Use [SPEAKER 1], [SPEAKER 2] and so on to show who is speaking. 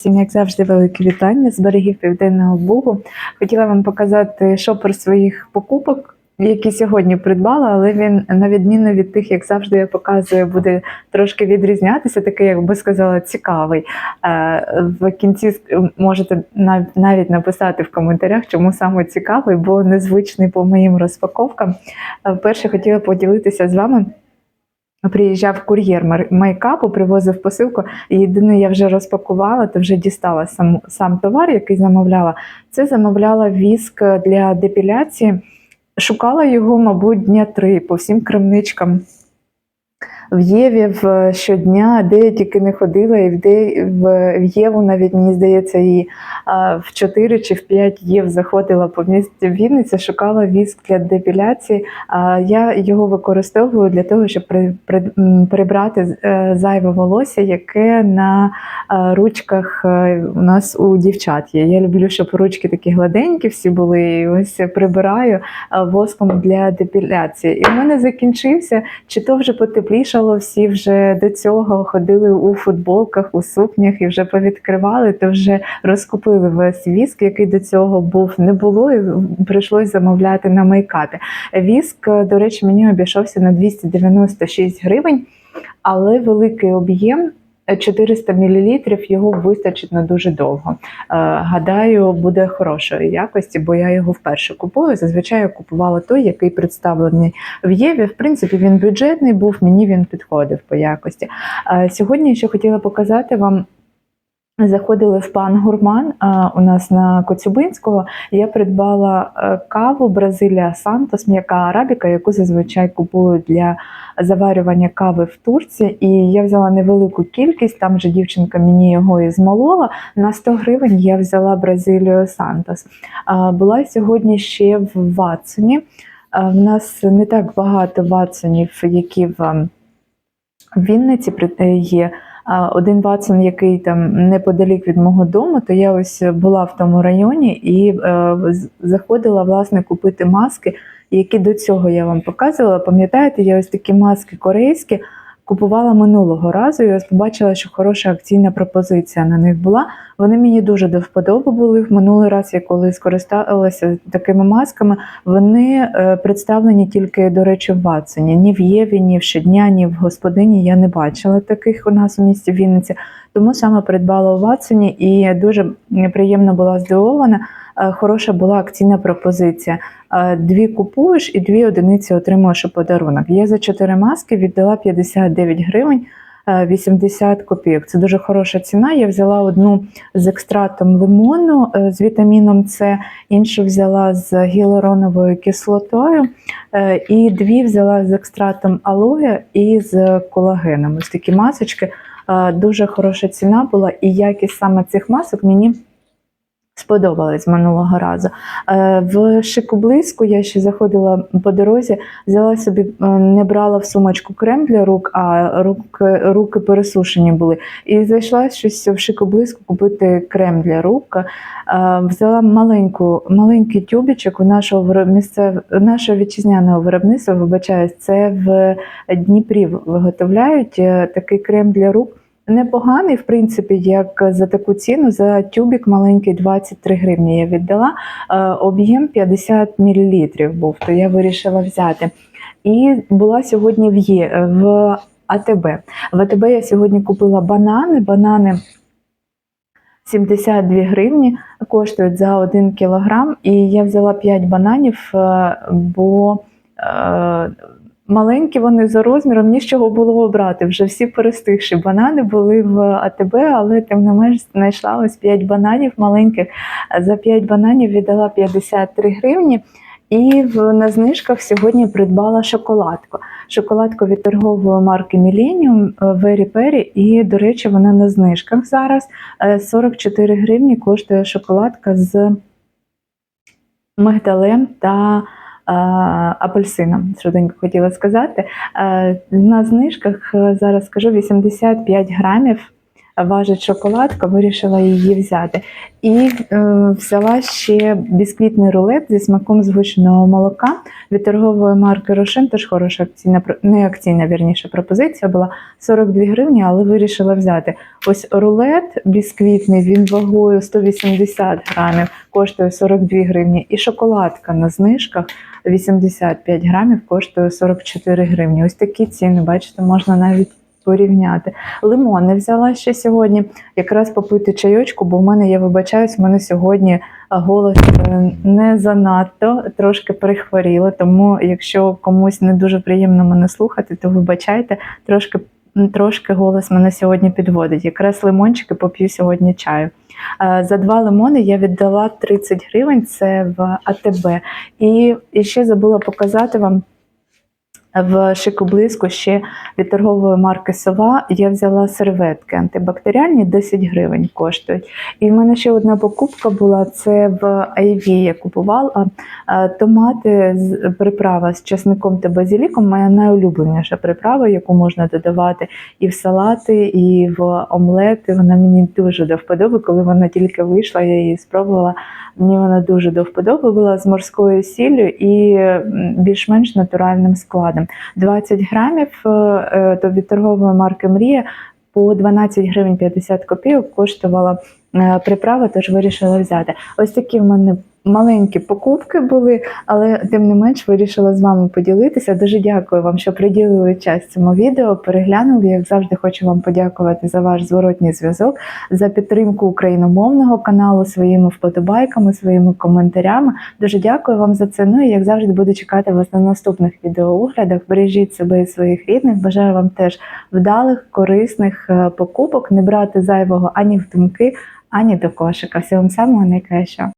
[SPEAKER 1] Всім, як завжди, велике вітання з берегів Південного Бугу. Хотіла вам показати шопер своїх покупок, які сьогодні придбала, але він, на відміну від тих, як завжди я показую, буде трошки відрізнятися, такий, як би сказала, цікавий. Е, В кінці можете нав- навіть написати в коментарях, чому саме цікавий, бо незвичний по моїм розпаковкам. Е, Перше хотіла поділитися з вами. Приїжджав кур'єр майкапу, привозив посилку. І Єдине, я вже розпакувала, то вже дістала сам, сам товар, який замовляла. Це замовляла віск для депіляції. Шукала його, мабуть, дня три по всім крамничкам. В Єві в щодня, де не ходила, і де, в, Єву навіть мені здається, і в 4 чи в 5 Єв заходила по місті Вінниця, шукала віск для депіляції. А я його використовую для того, щоб при, при, прибрати е, зайве волосся, яке на е, ручках е, у нас у дівчат є. Я люблю, щоб ручки такі гладенькі всі були. І ось прибираю е, воском для депіляції. І в мене закінчився, чи то вже потеплішало, всі вже до цього ходили у футболках, у сукнях і вже повідкривали, то вже розкупили весь віск, який до цього був, не було, і прийшлось замовляти на мейкапі. Віск, до речі, мені обійшовся на 296 гривень, але великий об'єм. Е, 400 мл його вистачить на дуже довго. Е, гадаю, буде хорошої якості, бо я його вперше купую. Зазвичай я купувала той, який представлений в Єві. В принципі, він бюджетний був, мені він підходив по якості. Е, Сьогодні ще хотіла показати вам. Заходили в пан Гурман а, у нас на Коцюбинського. Я придбала е, каву Бразилія Сантос, м'яка арабіка, яку зазвичай купую для заварювання кави в Турції. І я взяла невелику кількість. Там же дівчинка мені його і змолола. На 100 гривень я взяла Бразилію Сантос. Була сьогодні ще в Ватсоні. В нас не так багато Ватсонів, які в в Вінниці е, є. Один Ватсон, який там неподалік від мого дому, то я ось була в тому районі і е, заходила власне купити маски, які до цього я вам показувала. Пам'ятаєте, я ось такі маски корейські купувала минулого разу. І ось побачила, що хороша акційна пропозиція на них була. Вони мені дуже до вподоби були. В минулий раз, я коли скористалася такими масками, вони е, представлені тільки, до речі, в Ватсоні. Ні в Єві, ні в Щодня, ні в господині я не бачила таких у нас у місті Вінниці. Тому саме придбала у Ватсоні і дуже приємно була здивована. Е, Хороша була акційна пропозиція. Е, Дві купуєш і дві одиниці отримуєш у подарунок. Я за чотири маски віддала 59 гривень. е, 80 копійок. Це дуже хороша ціна. Я взяла одну з екстратом лимону е, з вітаміном С, іншу взяла з гіалуроновою кислотою, е, і дві взяла з екстратом алоє і з колагеном. Ось такі масочки. Дуже хороша ціна була, і якість саме цих масок мені сподобалась минулого разу. Е, В шикоблиску я ще заходила по дорозі, взяла собі, е, не брала в сумочку крем для рук, а руки, руки пересушені були. І зайшла щось в шикоблиску купити крем для рук. Е, Взяла маленьку, маленький тюбічок у нашого вироб- місцев, нашого вітчизняного виробництва, вибачаюсь, це в Дніпрі виготовляють такий крем для рук. Непоганий, в принципі, як за таку ціну. За тюбік маленький 23 гривні я віддала. Е, Об'єм 50 мл був, то я вирішила взяти. І була сьогодні в Є в АТБ. В АТБ я сьогодні купила банани. Банани 72 гривні коштують за 1 кілограм. І я взяла 5 бананів, е, бо е, маленькі вони за розміром, ні з чого було обрати. Вже всі перестигші банани були в АТБ, але тим не менш знайшла ось 5 бананів маленьких. За 5 бананів віддала 53 гривні. І в, на знижках сьогодні придбала шоколадку. Шоколадку від торгової марки Millennium е, Very Perry. І, до речі, вона на знижках зараз. Е, 44 гривні коштує шоколадка з мигдалем та е, апельсином. Швиденько хотіла сказати. На знижках е, зараз скажу 85 грамів. важить шоколадка, вирішила її взяти. І е, взяла ще бісквітний рулет зі смаком згущеного молока від торгової марки Рошен. Теж хороша акційна не акційна, вірніше пропозиція була 42 гривні, але вирішила взяти. Ось рулет бісквітний, він вагою 180 грамів, коштує 42 гривні. І шоколадка на знижках 85 грамів коштує 44 гривні. Ось такі ціни, бачите, можна навіть порівняти. Лимони взяла ще сьогодні, якраз попити чайочку, бо в мене, я вибачаюсь, в мене сьогодні голос е, не занадто, трошки перехворіла. Тому, якщо комусь не дуже приємно мене слухати, то вибачайте, трошки. Трошки голос мене сьогодні підводить. Якраз лимончики поп'ю сьогодні чаю. Е, За два лимони я віддала 30 гривень, це в АТБ. І, і ще забула показати вам в шикоблиску ще від торгової марки Сова я взяла серветки антибактеріальні, 10 гривень коштують. І в мене ще одна покупка була: це в Айві я купувала томати з приправа з чесником та базіліком. Моя найулюбленіша приправа, яку можна додавати і в салати, і в омлети. Вона мені дуже до вподоби. Коли вона тільки вийшла, я її спробувала. Мені вона дуже до вподоби була з морською сіллю і більш-менш натуральним складом. 20 грамів е, е, то від торгової марки Мрія по 12 гривень 50 копійок коштувала е, приправа, тож вирішила взяти. Ось такі в мене маленькі покупки були, але тим не менш вирішила з вами поділитися. Дуже дякую вам, що приділили час цьому відео. Переглянули. Як завжди, хочу вам подякувати за ваш зворотній зв'язок, за підтримку україномовного каналу своїми вподобайками, своїми коментарями. Дуже дякую вам за це. Ну і як завжди буду чекати вас на наступних відеооглядах. Бережіть себе і своїх рідних. Бажаю вам теж вдалих, корисних е, покупок, не брати зайвого ані в думки, ані до кошика. Всього самого найкращого.